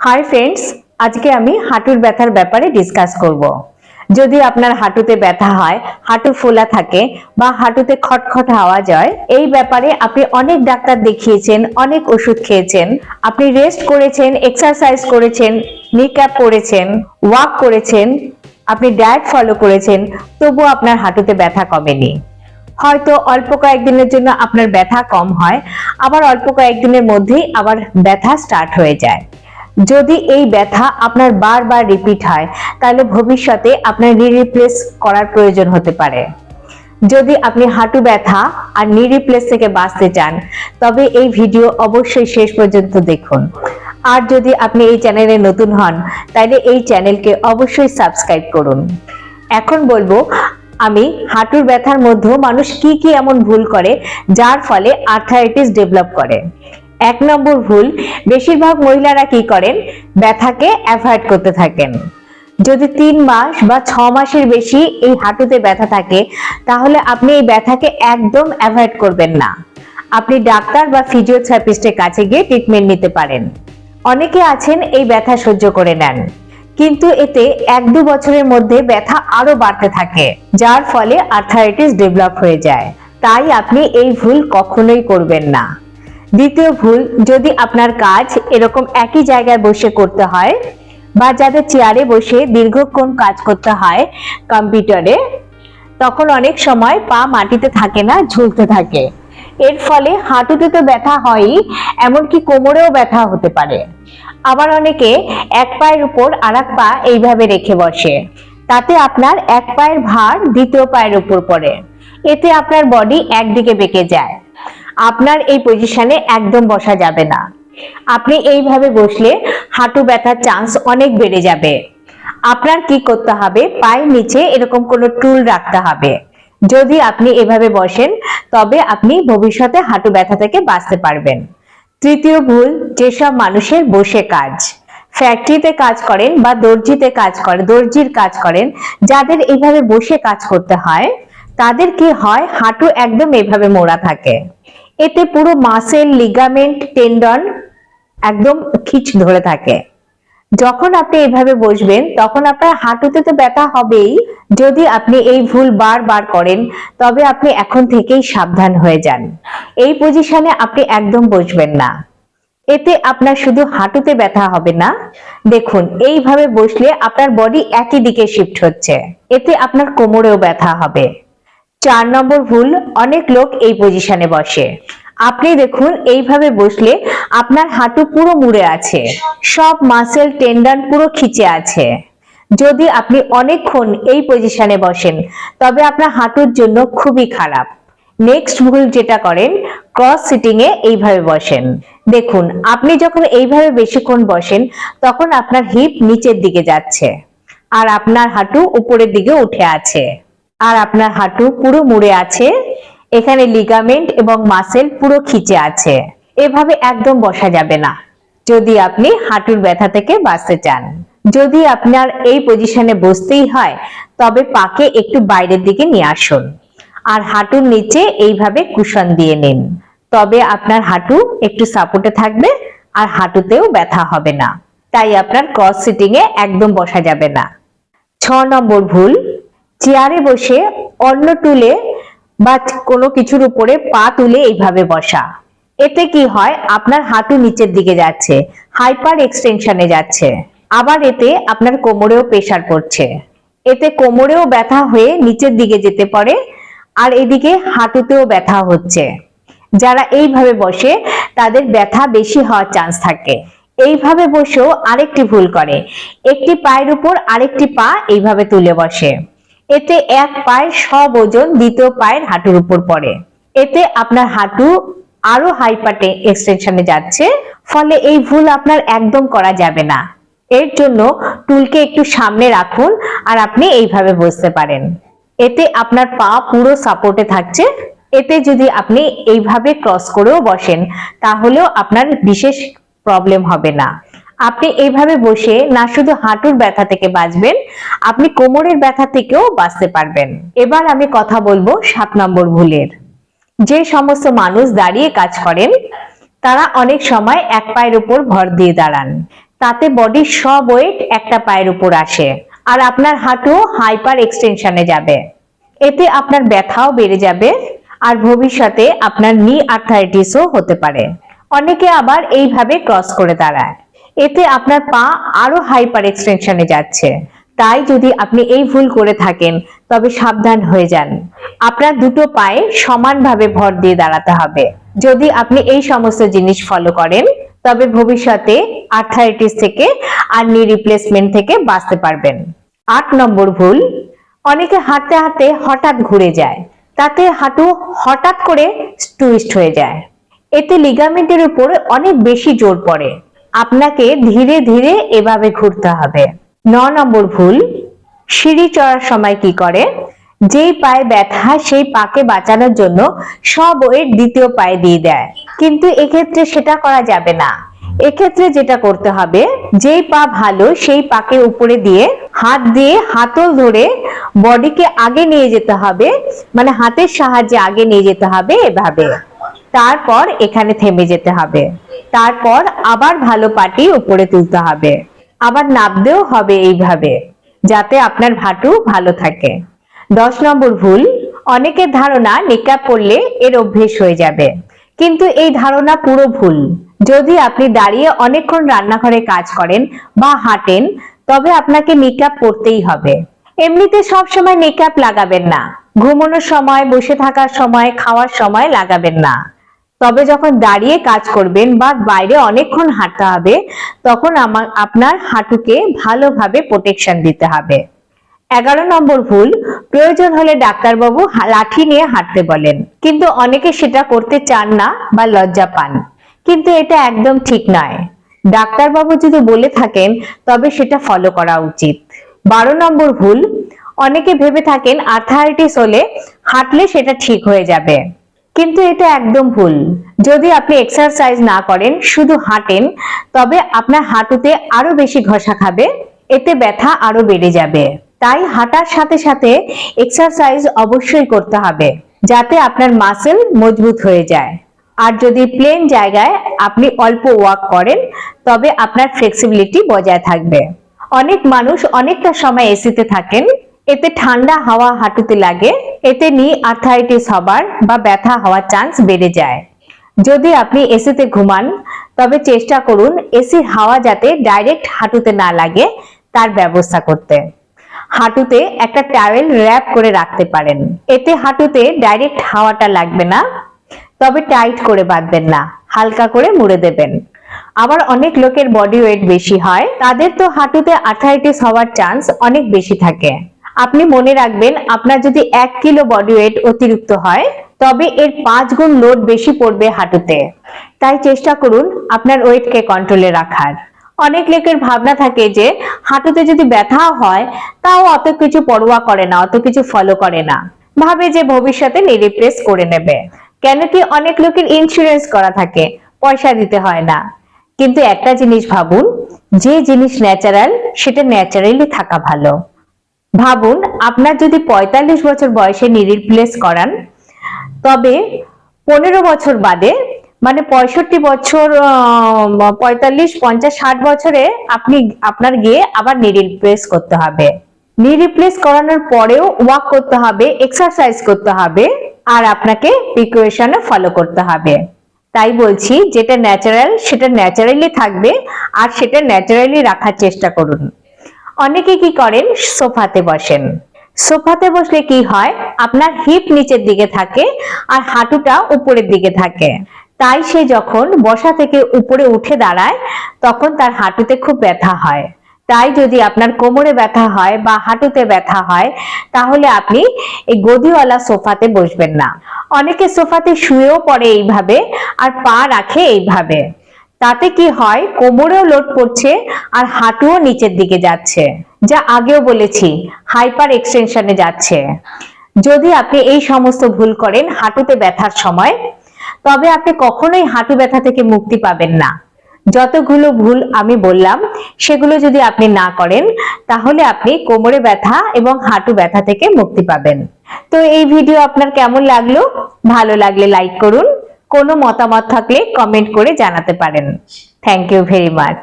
Hi friends আজকে আমি হাঁটুর ব্যথার ব্যাপারে ডিসকাস করব। যদি আপনার হাঁটুতে ব্যথা হয়, হাঁটু ফোলা থাকে বা হাঁটুতে খটখট হাওয়া যায়, এই ব্যাপারে আপনি অনেক ডাক্তার দেখিয়েছেন, অনেক ওষুধ খেয়েছেন। আপনি রেস্ট করেছেন এক্সারসাইজ করেছেন নিক্যাপ করেছেন ওয়াক করেছেন, আপনি ডায়েট ফলো করেছেন, তবুও আপনার হাঁটুতে ব্যথা কমেনি। হয়তো অল্প কয়েকদিনের জন্য আপনার ব্যথা কম হয়, আবার অল্প কয়েকদিনের মধ্যেই আবার ব্যথা স্টার্ট হয়ে যায়। যদি এই ব্যথা আপনার বারবার রিপিট হয়, তাহলে ভবিষ্যতে আপনার নি রিপ্লেস করার প্রয়োজন হতে পারে। যদি আপনি হাঁটু ব্যথা আর নি রিপ্লেস থেকে বাঁচতে চান, তবে এই ভিডিও অবশ্যই শেষ পর্যন্ত দেখুন। আর যদি আপনি এই চ্যানেলে নতুন হন, তাহলে এই চ্যানেলকে অবশ্যই সাবস্ক্রাইব করুন। এখন বলব, আমি হাঁটুর ব্যথার মধ্যেও মানুষ কি কি এমন ভুল করে, যার ফলে আর্থারাইটিস ডেভেলপ করে। এক নম্বর ভুল, বেশিরভাগ মহিলারা কি করেন? ব্যথাকে অ্যাভয়েড করতে থাকেন। যদি তিন মাস বা ছ মাসের বেশি এই হাঁটুতে ব্যথা থাকে, তাহলে আপনি এই ব্যথাকে একদম অ্যাভয়েড করবেন না। আপনি ডাক্তার বা ফিজিওথেরাপিস্টের কাছে গিয়ে ট্রিটমেন্ট নিতে পারেন। অনেকে আছেন এই ব্যথা সহ্য করে নেন, কিন্তু এতে এক দু বছরের মধ্যে ব্যথা আরও বাড়তে থাকে, যার ফলে আর্থারাইটিস ডেভেলপ হয়ে যায়। তাই আপনি এই ভুল কখনোই করবেন না। দ্বিতীয় ভুল, যদি আপনার কাজ এরকম একই জায়গায় বসে করতে হয় বা যাদের চেয়ারে বসে দীর্ঘক্ষণ কাজ করতে হয় কম্পিউটারে, তখন অনেক সময় পা মাটিতে থাকে না, ঝুলতে থাকে। এর ফলে হাঁটুতে তো ব্যথা হয়ই, এমনকি কোমরেও ব্যথা হতে পারে। আবার অনেকে এক পায়ের উপর আর পা এইভাবে রেখে বসে। তাতে আপনার এক পায়ের ভার দ্বিতীয় পায়ের উপর পড়ে। এতে আপনার বডি একদিকে বেঁকে যায়। আপনার এই পজিশনে একদম বসা যাবে না। আপনি এইভাবে বসলে হাঁটু ব্যথার চান্স অনেক বেড়ে যাবে। আপনার কি করতে হবে? পায়ের নিচে এরকম কোনো টুল রাখতে হবে। যদি আপনি এভাবে বসেন, তবে আপনি ভবিষ্যতে হাঁটু ব্যথা থেকে বাঁচতে পারবেন। তৃতীয় ভুল, যেসব মানুষের বসে কাজ। ফ্যাক্টরিতে কাজ করেন বা দর্জিতে কাজ করেন, দর্জির কাজ করেন, যাদের এইভাবে বসে কাজ করতে হয়, তাদের কি হয়? হাঁটু একদম এভাবে মোড়া থাকে। এতে পুরো মাসেল লিগামেন্ট টেন্ডন একদম খিচ ধরে থাকে। যখন আপনি এইভাবে বসবেন, তখন আপনার হাঁটুতে তো ব্যথা হবেই। যদি আপনি এই ভুল বারবার করেন, তবে আপনি এখন থেকেই সাবধান হয়ে যান। এই পজিশনে আপনি একদম বসবেন না। এতে আপনার শুধু হাঁটুতে ব্যথা হবে না। দেখুন, এইভাবে বসলে আপনার বডি একই দিকে শিফট হচ্ছে। এতে আপনার কোমরেও ব্যথা হবে। চার নম্বর ভুল, অনেক লোক এই পজিশনে বসে। আপনি দেখুন, এইভাবে বসলে আপনার হাঁটু পুরো মুড়ে আছে, সব মাসেল টেন্ডন পুরো খিচে আছে। যদি আপনি অনেকক্ষণ এই পজিশনে বসেন, তবে আপনার হাঁটুর জন্য খুবই খারাপ। নেক্সট ভুল যেটা করেন ক্রস সিটিং এ এইভাবে বসেন। দেখুন, আপনি যখন এইভাবে বেশিক্ষণ বসেন, তখন আপনার হিপ নিচের দিকে যাচ্ছে, আর আপনার হাঁটু উপরের দিকে উঠে আছে। আর আপনার হাঁটু পুরো মুড়ে আছে, এখানে লিগামেন্ট এবং মাসেল পুরো খিচে আছে। এভাবে একদম বসা যাবে না। যদি আপনি হাঁটুর ব্যথা থেকে বাঁচতে চান। যদি আপনার এই পজিশনে বসতেই হয়, তবে পাকে একটু বাইরের দিকে নিয়ে আসুন। আর হাঁটুর নিচে এইভাবে কুশন দিয়ে নিন। তবে আপনার হাঁটু একটু সাপোর্টে থাকবে আর হাঁটুতেও ব্যথা হবে না। তাই আপনার ক্রস সিটিং এ একদম বসা যাবে না। ছ নম্বর ভুল। চেয়ারে বসে অন্য টুলে বা কোনো কিছুর উপরে পা তুলে এইভাবে বসা। এতে কি হয়? আপনার হাঁটু নিচের দিকে যাচ্ছে হাইপার এক্সটেনশনে যাচ্ছে। আবার এতে আপনার কোমরেও প্রেসার পড়ছে। এতে কোমরেও ব্যথা হয়ে নিচের দিকে যেতে পারে আর এদিকে হাঁটুতেও ব্যথা হচ্ছে। যারা এইভাবে বসে, তাদের ব্যথা বেশি হওয়ার চান্স থাকে। এইভাবে বসেও আরেকটি ভুল করে। একটি পায়ের উপর আরেকটি পা এইভাবে তুলে বসে। এতে এক পায়ের সব ওজন দ্বিতীয় পায়ের হাঁটুর উপর পড়ে। এতে আপনার হাঁটু আরও হাইপাটে এক্সটেনশনে যাচ্ছে, ফলে এই ভুল আপনার একদম করা যাবে না। এর জন্য টুলকে একটু সামনে রাখুন আর আপনি এইভাবে বসতে পারেন। এতে আপনার পা পুরো সাপোর্টে থাকছে। এতে যদি আপনি এইভাবে ক্রস করেও বসেন, তাহলেও আপনার বিশেষ প্রবলেম হবে না। আপনি এইভাবে বসে না শুধু হাঁটুর ব্যথা থেকে বাঁচবেন, আপনি কোমরের ব্যথা থেকেও বাঁচতে পারবেন। এবার আমি কথা বলব সাত নম্বর ভুলের। যে সমস্ত মানুষ দাঁড়িয়ে কাজ করেন, তারা অনেক সময় এক পায়ের উপর ভর দিয়ে দাঁড়ান। তাতে বডির সব ওয়েট একটা পায়ের উপর আসে আর আপনার হাঁটু হাইপার এক্সটেনশনে যাবে। এতে আপনার ব্যথাও বেড়ে যাবে আর ভবিষ্যতে আপনার নি আর্থাইটিসও হতে পারে। অনেকে আবার এইভাবে ক্রস করে দাঁড়ায়। এতে আপনার পা আরও হাইপার এক্সটেনশনে যাচ্ছে। তাই যদি আপনি এই ভুল করে থাকেন, তবে সাবধান হয়ে যান। আপনার দুটো পায়ে সমানভাবে ভর দিয়ে দাঁড়াতে হবে। যদি আপনি এই সমস্ত জিনিস ফলো করেন, তবে ভবিষ্যতে আর্থাইটিস থেকে আর নি রিপ্লেসমেন্ট থেকে বাঁচতে পারবেন। আট নম্বর ভুল, অনেকে হাঁটতে হাঁটতে হঠাৎ ঘুরে যায়। তাতে হাঁটু হঠাৎ করে টুইস্ট হয়ে যায়। এতে লিগামেন্টের উপর অনেক বেশি জোর পড়ে। আপনাকে ধীরে ধীরে এভাবে ঘুরতে হবে। ন নম্বর ভুল, সিঁড়ি চড়ার সময় কি করে? যেই পায়ে ব্যথা, সেই পাকে বাঁচানোর জন্য সব ওয়েট দ্বিতীয় পায়ে দিয়ে দেয়। কিন্তু এক্ষেত্রে সেটা করা যাবে না। এক্ষেত্রে যেটা করতে হবে, যেই পা ভালো, সেই পাকে উপরে দিয়ে হাত দিয়ে হাতল ধরে বডিকে আগে নিয়ে যেতে হবে। মানে হাতের সাহায্যে আগে নিয়ে যেতে হবে এভাবে। তারপর এখানে থেমে যেতে হবে। তারপর আবার ভালো পাটি উপরে তুলতে হবে। আবার নাবতেও হবে এইভাবে, যাতে আপনার ভাটু ভালো থাকে। দশ নম্বর ভুল, অনেকের ধারণা নিকাপ পড়লে এর অভ্যেস হয়ে যাবে। কিন্তু এই ধারণা পুরো ভুল। যদি আপনি দাঁড়িয়ে অনেকক্ষণ রান্নাঘরে কাজ করেন বা হাঁটেন, তবে আপনাকে নিকাপ পরতেই হবে। এমনিতে সব সময় নিকাপ লাগাবেন না। ঘুমানোর সময়, বসে থাকার সময়, খাওয়ার সময় লাগাবেন না। তবে যখন দাঁড়িয়ে কাজ করবেন বা বাইরে অনেকক্ষণ হাঁটতে হবে, তখন আপনার হাঁটুকে ভালোভাবে প্রোটেকশন দিতে হবে। এগারো নম্বর ভুল, প্রয়োজন হলে ডাক্তারবাবু লাঠি নিয়ে হাঁটতে বলেন। কিন্তু অনেকে সেটা করতে চান না বা লজ্জা পান। কিন্তু এটা একদম ঠিক নয়। ডাক্তারবাবু যদি বলে থাকেন, তবে সেটা ফলো করা উচিত। বারো নম্বর ভুল, অনেকে ভেবে থাকেন আর্থারাইটিস হলে হাঁটলে সেটা ঠিক হয়ে যাবে। কিন্তু এটা একদম ভুল। যদি আপনি এক্সারসাইজ না করেন, শুধু হাঁটেন, তবে আপনার হাঁটুতে আরও বেশি ঘষা খাবে, এতে ব্যথা আরও বেড়ে যাবে। তাই হাঁটার সাথে সাথে এক্সারসাইজ অবশ্যই করতে হবে, যাতে আপনার মাসেল মজবুত হয়ে যায়। আর যদি প্লেন জায়গায় আপনি অল্প ওয়াক করেন, তবে আপনার ফ্লেক্সিবিলিটি বজায় থাকবে। অনেক মানুষ অনেকটা সময় এসিতে থাকেন এতে ঠান্ডা হাওয়া হাঁটুতে লাগে, এতে নি আর্থাইটিস হবার বা ব্যথা হওয়ার চান্স বেড়ে যায়। যদি আপনি এসিতে ঘুমান, তবে চেষ্টা করুন এসির হাওয়া যাতে ডাইরেক্ট হাঁটুতে না লাগে, তার ব্যবস্থা করতে। হাঁটুতে একটা টাওয়েল র্যাপ করে রাখতে পারেন। এতে হাঁটুতে ডাইরেক্ট হাওয়াটা লাগবে না, তবে টাইট করে বাঁধবেন না, হালকা করে মুড়ে দেবেন। আবার অনেক লোকের বডি ওয়েট বেশি হয়, তাদের তো হাঁটুতে আর্থাইটিস হওয়ার চান্স অনেক বেশি থাকে। আপনি মনে রাখবেন আপনার যদি এক কিলো বডি ওয়েট অতিরিক্ত হয়, তবে এর পাঁচ গুণ লোড বেশি পড়বে হাঁটুতে। তাই চেষ্টা করুন আপনার ওয়েটকে কন্ট্রোলে রাখার। অনেক লোকের ভাবনা থাকে যে, হাঁটুতে যদি ব্যথা হয়, তাও অত কিছু পরোয়া করে না, অত কিছু ফলো করে না। ভাবে যে ভবিষ্যতে নিরিপ্লেস করে নেবে। কেন কি অনেক লোকের ইন্স্যুরেন্স করা থাকে, পয়সা দিতে হয় না। কিন্তু একটা জিনিস ভাবুন, যে জিনিস ন্যাচারাল সেটা ন্যাচারালি থাকা ভালো। ভাবুন, আপনার যদি পঁয়তাল্লিশ বছর বয়সে নি রিপ্লেস করান, তবে পনেরো বছর বাদে মানে পঁয়ষট্টি বছর পঁয়তাল্লিশ, পঞ্চাশ, ষাট বছরে আপনি, আপনার গিয়ে আবার নি রিপ্লেস করতে হবে। নি রিপ্লেস করানোর পরেও ওয়াক করতে হবে এক্সারসাইজ করতে হবে, আর আপনাকে প্রিকুয়েশনও ফলো করতে হবে। তাই বলছি, যেটা ন্যাচারাল সেটা ন্যাচারালি থাকবে, আর সেটা ন্যাচারালি রাখার চেষ্টা করুন। অনেকে কি করেন? সোফাতে বসেন। সোফাতে বসলে কি হয়? আপনার হিপ নিচের দিকে থাকে আর হাঁটুটা উপরের দিকে থাকে। তাই সে যখন বসা থেকে উপরে উঠে দাঁড়ায়, তখন তার হাঁটুতে খুব ব্যথা হয়। তাই যদি আপনার কোমরে ব্যথা হয় বা হাঁটুতে ব্যথা হয়, তাহলে আপনি এই গদিওয়ালা সোফাতে বসবেন না। অনেকে সোফাতে শুয়েও পড়ে এইভাবে আর পা রাখে এইভাবে। তাতে কি হয়? কোমরেও লোড পড়ছে আর হাঁটুও নিচের দিকে যাচ্ছে। যা আগেও বলেছি, হাইপার এক্সটেনশনে যাচ্ছে। যদি আপনি এই সমস্ত ভুল করেন, হাঁটুতে ব্যথার সময়, তবে আপনি কখনোই হাঁটু ব্যথা থেকে মুক্তি পাবেন না। যতগুলো ভুল আমি বললাম, সেগুলো যদি আপনি না করেন, তাহলে আপনি কোমরে ব্যথা এবং হাঁটু ব্যথা থেকে মুক্তি পাবেন। তো এই ভিডিও আপনার কেমন লাগল? ভালো লাগলে লাইক করুন। কোনো মতামত থাকলে কমেন্ট করে জানাতে পারেন। Thank you very much